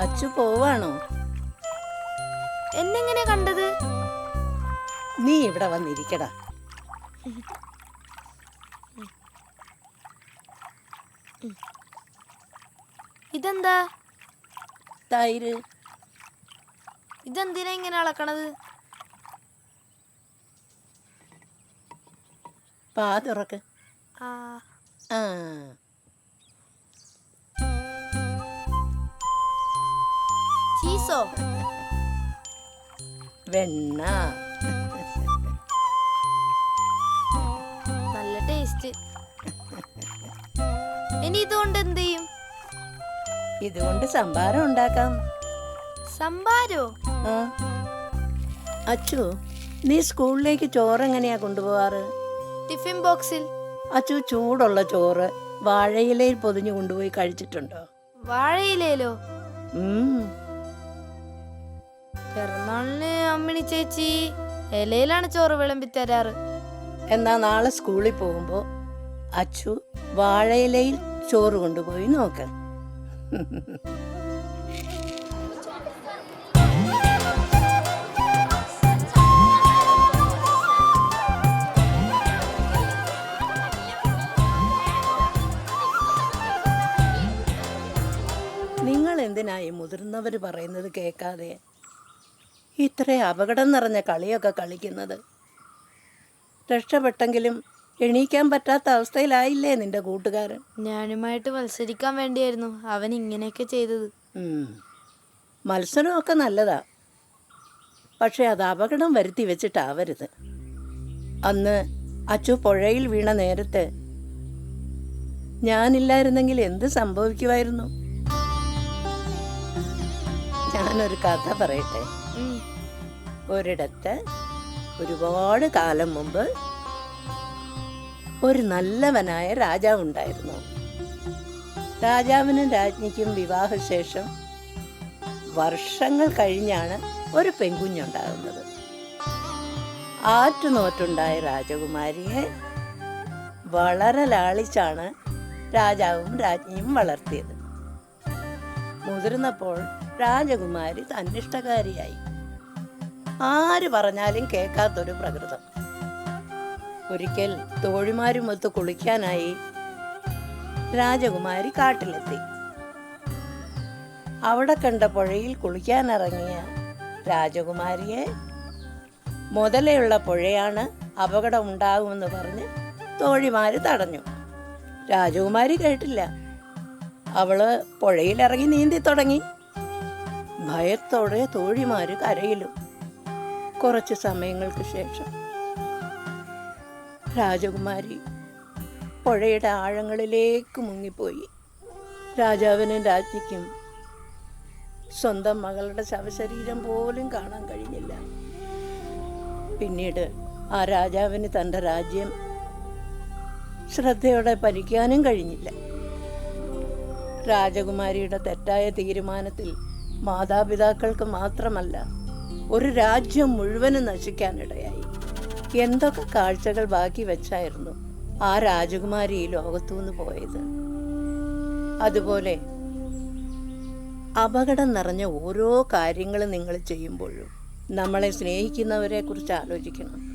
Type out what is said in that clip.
അച്ചു പോവാണോ? എന്നെങ്ങനെ കണ്ടത്? നീ ഇവിടെ വന്നിരിക്കടാ. ഇതെന്താ? തൈര്. ഇതെന്തിനാ ഇങ്ങനെ അളക്കണത്? പാ തുറക്ക്. ആ. ആ. ചീസോ? വെണ്ണ. നല്ല ടേസ്റ്റ് ഇനി ഇതുകൊണ്ട് എന്ത് ചെയ്യും? ഇതുകൊണ്ട് സംഭാരം ഉണ്ടാക്കാം. സംഭാരോ? അച്ചു നീ സ്കൂളിലേക്ക് ചോറ് എങ്ങനെയാ കൊണ്ടുപോവാറ്? ടിഫിൻ ബോക്സിൽ. അച്ചു ചൂടുള്ള ചോറ് വാഴയിലയിൽ പൊതിഞ്ഞു കൊണ്ടുപോയി കഴിച്ചിട്ടുണ്ടോ? വാഴയിലേലോ ഉം. പിറന്നാളിന് അമ്മിണി ചേച്ചി ഇലയിലാണ് ചോറ് വിളമ്പി തരാറ്. എന്നാ നാളെ സ്കൂളിൽ പോകുമ്പോ അച്ചു വാഴയിലയിൽ ചോറ് കൊണ്ടുപോയി നോക്ക്. നിങ്ങൾ എന്തിനായി മുതിർന്നവർ പറയുന്നത് കേൾക്കാതെ? ഇത്ര അപകടം നിറഞ്ഞ കളിയൊക്കെ കളിക്കുന്നത്. രക്ഷപ്പെട്ടെങ്കിലും എണീക്കാൻ പറ്റാത്ത അവസ്ഥയിലായില്ലേ നിന്റെ കൂട്ടുകാരൻ? ഞാനുമായിട്ട് മത്സരിക്കാൻ വേണ്ടിയായിരുന്നു അവൻ ഇങ്ങനെയൊക്കെ ചെയ്തത്. മത്സരമൊക്കെ നല്ലതാ. പക്ഷെ അത് അപകടം വരുത്തി വെച്ചിട്ടാവരുത്. അന്ന് അച്ചു പുഴയിൽ വീണ നേരത്ത് ഞാനില്ലായിരുന്നെങ്കിൽ എന്ത് സംഭവിക്കുമായിരുന്നു? ഞാനൊരു കഥ പറയട്ടെ. ഒരിടത്ത് ഒരുപാട് കാലം മുമ്പ് ഒരു നല്ലവനായ രാജാവ് ഉണ്ടായിരുന്നു. രാജാവിനും രാജ്ഞിക്കും വിവാഹശേഷം വർഷങ്ങൾ കഴിഞ്ഞാണ് ഒരു പെൺകുഞ്ഞുണ്ടാകുന്നത്. ആറ്റുനോറ്റുണ്ടായ രാജകുമാരിയെ വളരെ ലാളിച്ചാണ് രാജാവും രാജ്ഞിയും വളർത്തിയത്. മുതിർന്നപ്പോൾ രാജകുമാരി തന്നിഷ്ടകാരിയായി. ആര് പറഞ്ഞാലും കേൾക്കാത്തൊരു പ്രകൃതം. ഒരിക്കൽ തോഴിമാരുമൊത്ത് കുളിക്കാനായി രാജകുമാരി കാട്ടിലെത്തി. അവിടെ കണ്ട പുഴയിൽ കുളിക്കാനിറങ്ങിയ രാജകുമാരിയെ മുതലെയുള്ള പുഴയാണ് അപകടം ഉണ്ടാകുമെന്ന് പറഞ്ഞ് തോഴിമാര് തടഞ്ഞു. രാജകുമാരി കേട്ടില്ല. അവൾ പുഴയിലിറങ്ങി നീന്തി തുടങ്ങി. ഭയത്തോടെ തോഴിമാര് കരയിലും. കുറച്ച് സമയങ്ങൾക്ക് ശേഷം രാജകുമാരി പുഴയുടെ ആഴങ്ങളിലേക്ക് മുങ്ങിപ്പോയി. രാജാവിനും രാജ്ഞിക്കും സ്വന്തം മകളുടെ ശവശരീരം പോലും കാണാൻ കഴിഞ്ഞില്ല. പിന്നീട് ആ രാജാവിന് തന്റെ രാജ്യം ശ്രദ്ധയോടെ ഭരിക്കാനും കഴിഞ്ഞില്ല. രാജകുമാരിയുടെ തെറ്റായ തീരുമാനത്തിൽ മാതാപിതാക്കൾക്ക് മാത്രമല്ല ഒരു രാജ്യം മുഴുവനും നശിക്കാനിടയായി. എന്തൊക്കെ കാഴ്ചകൾ ബാക്കി വെച്ചായിരുന്നു ആ രാജകുമാരി ഈ ലോകത്തുനിന്ന് പോയത്? അതുപോലെ അപകടം നിറഞ്ഞ ഓരോ കാര്യങ്ങളും നിങ്ങൾ ചെയ്യുമ്പോഴും നമ്മളെ സ്നേഹിക്കുന്നവരെ കുറിച്ച് ആലോചിക്കണം.